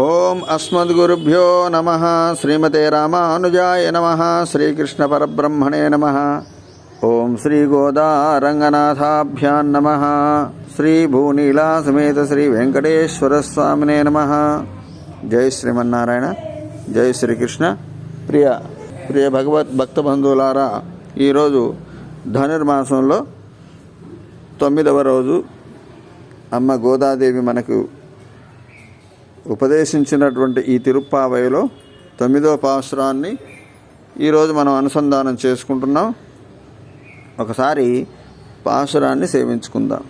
ఓం అస్మద్గురుభ్యో నమ. శ్రీమతే రామానుజాయ నమ. శ్రీకృష్ణ పరబ్రహ్మణే నమ. ఓం శ్రీ గోదారంగనాథాభ్యాన్ నమ. శ్రీ భూనీలా సమేత శ్రీ వెంకటేశ్వర స్వామినే నమ. జై శ్రీమన్నారాయణ. జై శ్రీకృష్ణ. ప్రియ ప్రియ భగవత్ భక్త బంధువులారా ఈరోజు ధనుర్మాసంలో తొమ్మిదవ రోజు అమ్మ గోదాదేవి మనకు ఉపదేశించినటువంటి ఈ తిరుప్పావయలో తొమ్మిదో పాశురాన్ని ఈరోజు మనం అనుసంధానం చేసుకుంటున్నాం. ఒకసారి పాశురాన్ని సేవించుకుందాం.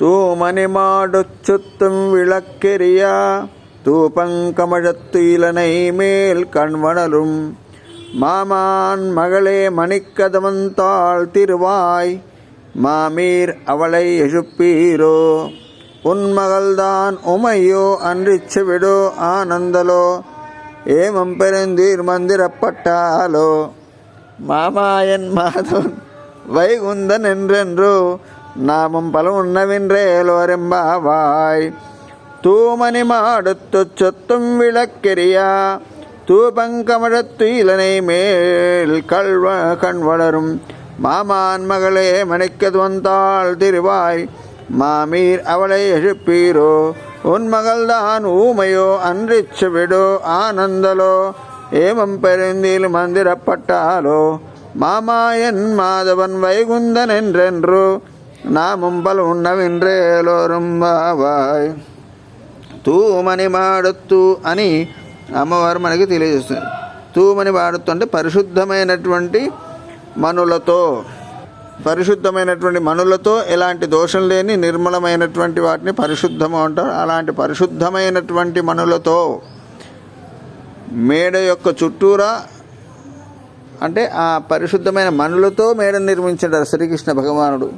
తూమని మాడొచ్చుత్తం విళక్కెరియా తూపంకమత్తులనై మేల్ కణ్వణలుం. మామాన్ మగళే మణికదమంతాళ్ తిరువాయ్ మామీర్ అవళై యజుప్పీరో. உன் மகள்தான் உமையோ அன்றிச்சு விடோ ஆனந்தலோ. ஏமம் பெருந்தீர் மந்திரப்பட்டாலோ. மாமாயன் மாதவன் வைகுந்தன் என்றென்றோ நாமும் பல உண்ணவென்றேலோரெம்பாவாய் தூமணி மாடுத்து சொத்தும் விளக்கெரியா தூபங்கமழத்து இளனை மேல் கல்வ கண் வளரும். மாமான் மகளே மணிக்கது வந்தாள் திருவாய். மாமீர் அவளை எழுப்பீரோ உன் மகள்தான் ஊமையோ அன்றிச்சு விடோ ஆனந்தலோ ஏமம் பெருந்தில் மந்திரப்பட்டாலோ மாமாயன் மாதவன் வைகுந்தன் என்றென்று நாமும் பல ఉన్నవిండ్రేలోరం బావాయ్ తూమని మాడొత్తు అని అమ్మవారు మనకి తెలియజేస్తుంది తూమని వాడుతూ అంటే పరిశుద్ధమైనటువంటి మనులతో పరిశుద్ధమైనటువంటి మనులతో ఎలాంటి దోషం లేని నిర్మలమైనటువంటి వాటిని పరిశుద్ధము అంటారు. అలాంటి పరిశుద్ధమైనటువంటి మనులతో మేడ యొక్క చుట్టూరా అంటే ఆ పరిశుద్ధమైన మనులతో మేడ నిర్మించాడు శ్రీకృష్ణ భగవానుడు.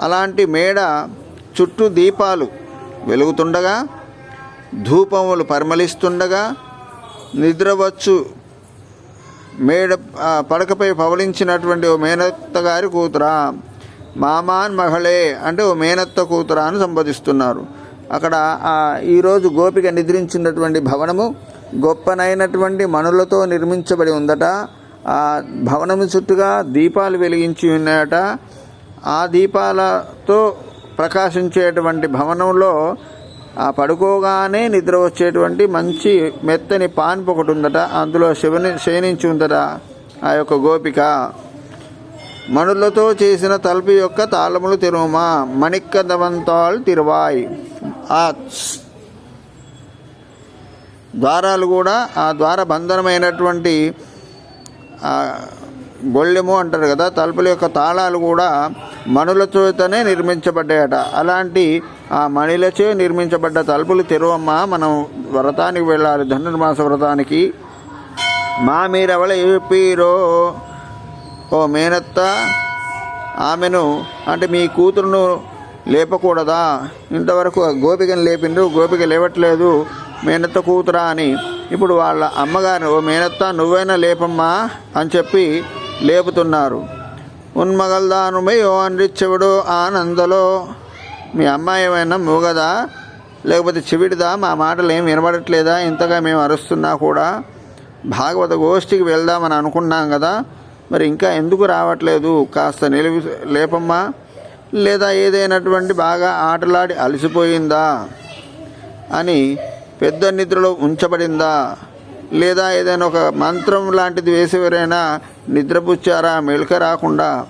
అలాంటి మేడ చుట్టూ దీపాలు వెలుగుతుండగా ధూపములు పరిమళిస్తుండగా నిద్రవచ్చు మేడ ఆ పడకపై పవలించినటువంటి ఓ మేనత్త గారి కూతురా. మామాన్ మహళే అంటే ఓ మేనత్త కూతురా అని సంబోధిస్తున్నారు. అక్కడ ఈరోజు గోపిక నిద్రించినటువంటి భవనము గొప్పనైనటువంటి మనులతో నిర్మించబడి ఉందట. ఆ భవనము చుట్టూగా దీపాలు వెలిగించి ఉన్నాయట. ఆ దీపాలతో ప్రకాశించేటువంటి భవనంలో ఆ పడుకోగానే నిద్ర వచ్చేటువంటి మంచి మెత్తని పాన్పు ఒకటి ఉందట అందులో శివని శయనించి ఉందట ఆ యొక్క గోపిక. మణులతో చేసిన తలుపు యొక్క తాళములు తిరుమా మణిక్కదవంతాలు తిరువాయ్. ఆ ద్వారాలు కూడా ఆ ద్వార బంధనమైనటువంటి గొళ్ళెము అంటారు కదా తలుపుల యొక్క తాళాలు కూడా మణులతోనే నిర్మించబడ్డాయట. అలాంటి ఆ మణిలచే నిర్మించబడ్డ తలుపులు తెరవమ్మ మనం వ్రతానికి వెళ్ళాలి ధనుర్మాస వ్రతానికి. మా మీరెవల ఏపీరో? ఓ మేనత్త ఆమెను అంటే మీ కూతురును లేపకూడదా? ఇంతవరకు గోపికను లేపిండ్రు గోపిక లేవట్లేదు మేనత్త కూతురా అని. ఇప్పుడు వాళ్ళ అమ్మగారు ఓ మేనత్త నువ్వైనా లేపమ్మా అని చెప్పి లేపుతున్నారు. ఉన్మగల్దానుమై ఓ అండిచ్చవుడు ఆనందలో. మీ అమ్మాయి ఏమైనా మూగదా? లేకపోతే చివిడిదా? మా మాటలు ఏం వినబడట్లేదా? ఇంతగా మేము అరుస్తున్నా కూడా భాగవత గోష్ఠికి వెళ్దామని అనుకున్నాం కదా. మరి ఇంకా ఎందుకు రావట్లేదు? కాస్త నిలిపి లేపమ్మా. లేదా ఏదైనటువంటి బాగా ఆటలాడి అలసిపోయిందా? అని పెద్ద నిద్రలో ఉంచబడిందా? లేదా ఏదైనా ఒక మంత్రం లాంటిది వేసేవరైనా నిద్రపుచ్చారా మెలక రాకుండా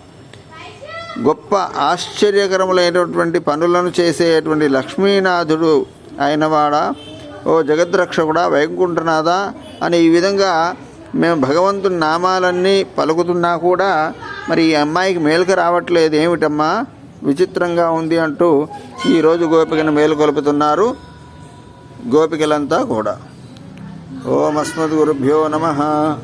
గొప్ప ఆశ్చర్యకరములైనటువంటి పనులను చేసేటువంటి లక్ష్మీనాథుడు అయినవాడా? ఓ జగద్రక్షకుడా వైకుంఠనాథా అని ఈ విధంగా మేము భగవంతుని నామాలన్నీ పలుకుతున్నా కూడా మరి ఈ అమ్మాయికి మేలుక రావట్లేదు. ఏమిటమ్మా? విచిత్రంగా ఉంది అంటూ ఈరోజు గోపికను మేలుకొలుపుతున్నారు గోపికలంతా కూడా. ఓం అస్మద్గురుభ్యో నమ.